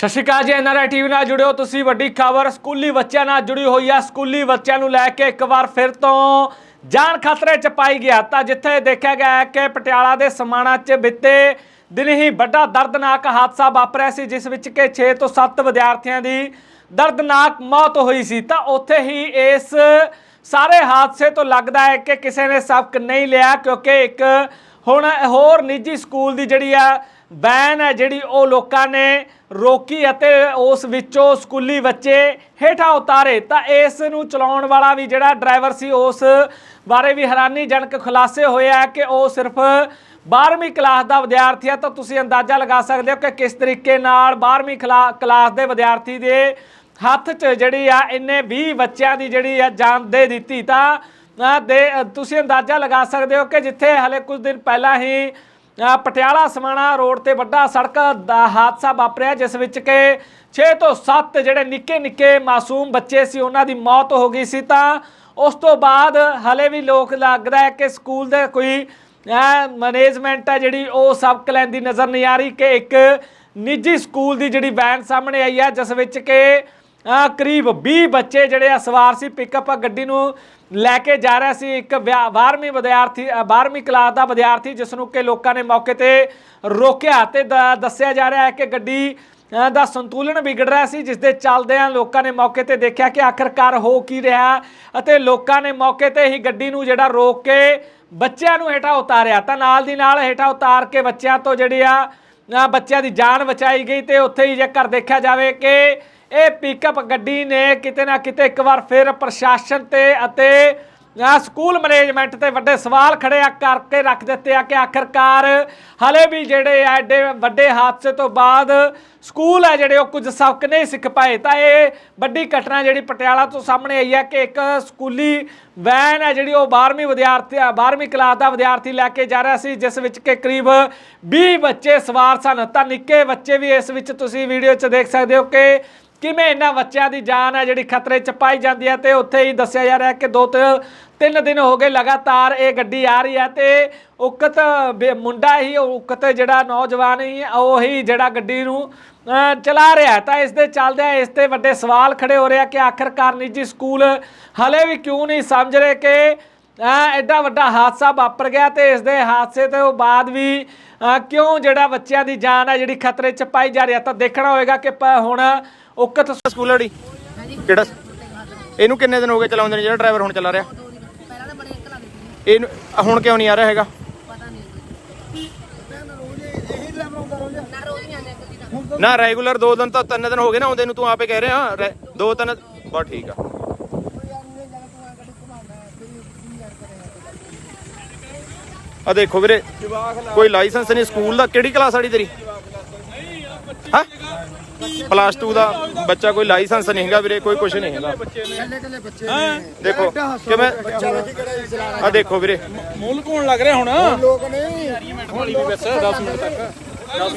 ਸਤਿ ਸ਼੍ਰੀ ਅਕਾਲ ਜੀ NRI TV ਨਾਲ ਜੁੜਿਓ ਤੁਸੀਂ। ਵੱਡੀ ਖਬਰ, ਸਕੂਲੀ ਬੱਚਿਆਂ ਨਾਲ ਜੁੜੀ ਹੋਈ ਆ। ਸਕੂਲੀ ਬੱਚਿਆਂ ਨੂੰ ਲੈ ਕੇ ਇੱਕ ਵਾਰ ਫਿਰ ਤੋਂ ਜਾਨ ਖਤਰੇ ਚ ਪਾਈ ਗਿਆ। ਤਾਂ ਜਿੱਥੇ ਦੇਖਿਆ ਗਿਆ ਹੈ ਕਿ ਪਟਿਆਲਾ ਦੇ ਸਮਾਣਾ ਚ ਬਿੱਤੇ ਦਿਨ ਹੀ ਵੱਡਾ ਦਰਦਨਾਕ ਹਾਦਸਾ ਵਾਪਰਿਆ ਸੀ, ਜਿਸ ਵਿੱਚ ਕਿ 6 ਤੋਂ 7 ਵਿਦਿਆਰਥੀਆਂ ਦੀ ਦਰਦਨਾਕ ਮੌਤ ਹੋਈ ਸੀ। ਤਾਂ ਉੱਥੇ ਹੀ ਇਸ ਸਾਰੇ ਹਾਦਸੇ ਤੋਂ ਲੱਗਦਾ ਹੈ ਕਿ ਕਿਸੇ ਨੇ ਸਬਕ ਨਹੀਂ ਲਿਆ, ਕਿਉਂਕਿ ਇੱਕ ਹੁਣ ਹੋਰ ਨਿੱਜੀ ਸਕੂਲ ਦੀ ਜਿਹੜੀ ਆ ਬੈਨ ਹੈ, ਜਿਹੜੀ ਉਹ ਲੋਕਾਂ ਨੇ ਰੋਕੀ ਅਤੇ ਉਸ ਵਿੱਚੋਂ ਸਕੂਲੀ ਬੱਚੇ ਹੇਠਾਂ ਉਤਾਰੇ, ਤਾਂ ਇਸ ਨੂੰ ਚਲਾਉਣ ਵਾਲਾ ਵੀ ਜਿਹੜਾ ਡਰਾਈਵਰ ਸੀ, ਉਸ ਬਾਰੇ ਵੀ ਹੈਰਾਨੀਜਨਕ ਖੁਲਾਸੇ ਹੋਏ ਆ ਕਿ ਉਹ ਸਿਰਫ 12ਵੀਂ ਕਲਾਸ ਦਾ ਵਿਦਿਆਰਥੀ ਹੈ ਤਾਂ ਤੁਸੀਂ ਅੰਦਾਜ਼ਾ ਲਗਾ ਸਕਦੇ ਹੋ ਕਿ ਕਿਸ ਤਰੀਕੇ ਨਾਲ 12ਵੀਂ ਕਲਾ- ਕਲਾਸ ਦੇ ਵਿਦਿਆਰਥੀ ਦੇ ਹੱਥ 'ਚ ਜਿਹੜੀ ਆ, ਇੰਨੇ 20 ਬੱਚਿਆਂ ਦੀ ਜਿਹੜੀ ਆ ਜਾਨ ਦੇ ਦਿੱਤੀ। ਤਾਂ ਦੇ, ਤੁਸੀਂ ਅੰਦਾਜ਼ਾ ਲਗਾ ਸਕਦੇ ਹੋ ਕਿ ਜਿੱਥੇ ਹਲੇ ਕੁਝ ਦਿਨ ਪਹਿਲਾਂ ਹੀ ਪਟਿਆਲਾ ਸਮਾਣਾ ਰੋਡ ਤੇ ਵੱਡਾ ਸੜਕ ਦਾ ਹਾਦਸਾ ਵਾਪਰਿਆ, ਜਿਸ ਵਿੱਚ ਕਿ 6 ਤੋਂ 7 ਜਿਹੜੇ ਨਿੱਕੇ ਨਿੱਕੇ ਮਾਸੂਮ ਬੱਚੇ ਸੀ, ਉਹਨਾਂ ਦੀ ਮੌਤ ਹੋ ਗਈ ਸੀ। ਤਾਂ ਉਸ ਤੋਂ ਬਾਅਦ ਹਲੇ ਵੀ ਲੋਕ ਲੱਗਦਾ ਹੈ ਕਿ ਸਕੂਲ ਦੇ ਕੋਈ ਮੈਨੇਜਮੈਂਟ ਹੈ ਜਿਹੜੀ ਉਹ ਸਬਕ ਲੈਂਦੀ ਨਜ਼ਰ ਨਹੀਂ ਆ ਰਹੀ ਕਿ ਇੱਕ ਨਿੱਜੀ ਸਕੂਲ ਦੀ ਜਿਹੜੀ ਵੈਨ ਸਾਹਮਣੇ ਆਈ ਹੈ, ਜਿਸ ਵਿੱਚ ਕਿ ਕਰੀਬ 20 ਬੱਚੇ ਜਿਹੜੇ ਆ ਸਵਾਰ ਸੀ ਪਿਕਅਪ ਗੱਡੀ ਨੂੰ ਲੈ ਕੇ ਜਾ ਰਿਹਾ ਸੀ ਇੱਕ 12ਵੀਂ ਵਿਦਿਆਰਥੀ 12ਵੀਂ ਕਲਾਸ ਦਾ ਵਿਦਿਆਰਥੀ ਜਿਸ ਨੂੰ ਕਿ ਲੋਕਾਂ ਨੇ ਮੌਕੇ ਤੇ ਰੋਕਿਆ ਤੇ ਦ- ਦੱਸਿਆ ਜਾ ਰਿਹਾ ਹੈ ਕਿ ਗੱਡੀ ਦਾ ਸੰਤੁਲਨ ਵਿਗੜ ਰਿਹਾ ਸੀ, ਜਿਸ ਦੇ ਚੱਲਦਿਆਂ ਲੋਕਾਂ ਨੇ ਮੌਕੇ ਤੇ ਦੇਖਿਆ ਕਿ ਆਖਰਕਾਰ ਹੋ ਕੀ ਰਿਹਾ ਅਤੇ ਲੋਕਾਂ ਨੇ ਮੌਕੇ ਤੇ ਹੀ ਗੱਡੀ ਨੂੰ ਜਿਹੜਾ ਰੋਕ ਕੇ ਬੱਚਿਆਂ ਨੂੰ ਹੇਠਾਂ ਉਤਾਰਿਆ। ਤਾਂ ਨਾਲ ਦੀ ਨਾਲ ਹੇਠਾਂ ਉਤਾਰ ਕੇ ਬੱਚਿਆਂ ਤੋਂ ਜਿਹੜੀ ਆ ਬੱਚਿਆਂ ਦੀ ਜਾਨ ਬਚਾਈ ਗਈ ਤੇ ਉੱਥੇ ਹੀ ਜੇਕਰ ਦੇਖਿਆ ਜਾਵੇ ਕਿ ਇਹ ਪਿਕਅਪ ਗੱਡੀ ਨੇ ਕਿਤੇ ਨਾ ਕਿਤੇ ਇੱਕ ਵਾਰ ਫਿਰ ਪ੍ਰਸ਼ਾਸਨ ਤੇ ਅਤੇ ਸਕੂਲ ਮੈਨੇਜਮੈਂਟ ਤੇ ਵੱਡੇ ਸਵਾਲ ਖੜੇ ਆ ਕਰਕੇ ਰੱਖ ਦਿੱਤੇ ਆ ਕਿ ਆਖਰਕਾਰ ਹਲੇ ਵੀ ਜਿਹੜੇ ਆ ਐਡੇ ਵੱਡੇ ਹਾਦਸੇ ਤੋਂ ਬਾਅਦ ਸਕੂਲ ਹੈ ਜਿਹੜੇ ਉਹ ਕੁਝ ਸਬਕ ਨਹੀਂ ਸਿੱਖ ਪਾਏ। ਤਾਂ ਇਹ ਵੱਡੀ ਘਟਨਾ ਜਿਹੜੀ ਪਟਿਆਲਾ ਤੋਂ ਸਾਹਮਣੇ ਆਈ ਹੈ ਕਿ ਇੱਕ ਸਕੂਲੀ ਵੈਨ ਹੈ ਜਿਹੜੀ ਉਹ 12ਵੀਂ ਵਿਦਿਆਰਥੀ 12ਵੀਂ ਕਲਾਸ ਦਾ ਵਿਦਿਆਰਥੀ ਲੈ ਕੇ ਜਾ ਰਿਹਾ ਸੀ, ਜਿਸ ਵਿੱਚ ਕਿ ਕਰੀਬ 20 ਬੱਚੇ ਸਵਾਰ ਸਨ। ਤਾਂ ਨਿੱਕੇ ਬੱਚੇ ਵੀ ਇਸ ਵਿੱਚ ਤੁਸੀਂ ਵੀਡੀਓ 'ਚ ਦੇਖ ਸਕਦੇ ਹੋ ਕਿ ਕਿਵੇਂ ਇਹਨਾਂ ਬੱਚਿਆਂ ਦੀ ਜਾਨ ਹੈ ਜਿਹੜੀ ਖਤਰੇ 'ਚ ਪਾਈ ਜਾਂਦੀ ਹੈ ਤੇ ਉੱਥੇ ਹੀ ਦੱਸਿਆ ਜਾ ਰਿਹਾ ਹੈ ਕਿ ਦੋ ਤੇ- ਤਿੰਨ ਦਿਨ ਹੋ ਗਏ ਲਗਾਤਾਰ ਇਹ ਗੱਡੀ ਆ ਰਹੀ ਹੈ ਤੇ ਉਕਤ ਬੇ- ਮੁੰਡਾ ਹੀ, ਉਕਤ ਜਿਹੜਾ ਨੌਜਵਾਨ ਹੀ, ਉਹ ਹੀ ਜਿਹੜਾ ਗੱਡੀ ਨੂੰ ਚਲਾ ਰਿਹਾ ਤਾਂ ਇਸ ਦੇ ਚੱਲਦਿਆਂ ਇਸ ਤੇ ਵੱਡੇ ਸਵਾਲ ਖੜੇ ਹੋ ਰਹੇ ਆ ਕਿ ਆਖਰਕਾਰ ਨਿੱਜੀ ਸਕੂਲ ਹਲੇ ਵੀ ਕਿਉਂ ਨਹੀਂ ਸਮਝ ਰਹੇ ਕਿ ਐਡਾ ਵੱਡਾ ਹਾਦਸਾ ਵਾਪਰ ਗਿਆ ਤੇ ਇਸ ਦੇ ਹਾਦਸੇ ਤੋਂ ਬਾਅਦ ਵੀ ਕਿਉਂ ਜਿਹੜਾ ਬੱਚਿਆਂ ਦੀ ਜਾਨ ਹੈ ਜਿਹੜੀ ਖਤਰੇ 'ਚ ਪਾਈ ਜਾ ਰਹੀ ਹੈ ਤਾਂ ਦੇਖਣਾ ਹੋਏਗਾ ਕਿ ਹੁਣ ਉਕਤ ਸਕੂਲ ਵਾਲੀ ਕਿਹੜਾ? ਇਹਨੂੰ ਕਿੰਨੇ ਦਿਨ ਹੋ ਗਏ ਚਲਾਉਂਦੇ ਨੇ ਜਿਹੜਾ ਡਰਾਈਵਰ ਹੁਣ ਚਲਾ ਰਿਹਾ। ਇਹਨੂੰ ਹੁਣ ਕਿਉਂ ਨਹੀਂ ਆ ਰਿਹਾ ਹੈਗਾ? ਨਾ ਰੈਗੂਲਰ ਦੋ ਦਿਨ ਤਾਂ ਤਿੰਨ ਦਿਨ ਹੋ ਗਏ ਨਾ, ਆਉਂਦੇ ਨੂੰ ਤੂੰ ਆਪੇ ਕਹਿ ਰਿਹਾ ਰੈ- ਦੋ ਤਿੰਨ, ਬਸ ਠੀਕ ਆ। ਆ ਦੇਖੋ ਵੀਰੇ ਕੋਈ ਲਾਇਸੈਂਸ ਨਹੀਂ ਸਕੂਲ ਦਾ ਕਿਹੜੀ ਕਲਾਸ ਆੜੀ ਤੇਰੀ? ਹਾਂ? ਪਲੱਸ 2 ਦਾ ਬੱਚਾ ਕੋਈ ਲਾਇਸੈਂਸ ਨਹੀਂ ਹੈਗਾ ਵੀਰੇ ਕੋਈ ਕੁਝ ਨਹੀਂ ਹੈਗਾ। ਦੇਖੋ ਕਿਵੇਂ? ਆ ਦੇਖੋ ਵੀਰੇ। ਮੁੱਲ ਕੋਣ ਲੱਗ ਰਿਹਾ ਹੁਣ। ਲੋਕ ਨੇ ਹੌਲੀ ਵੀ ਬਸ 10 ਮਿੰਟ ਤੱਕ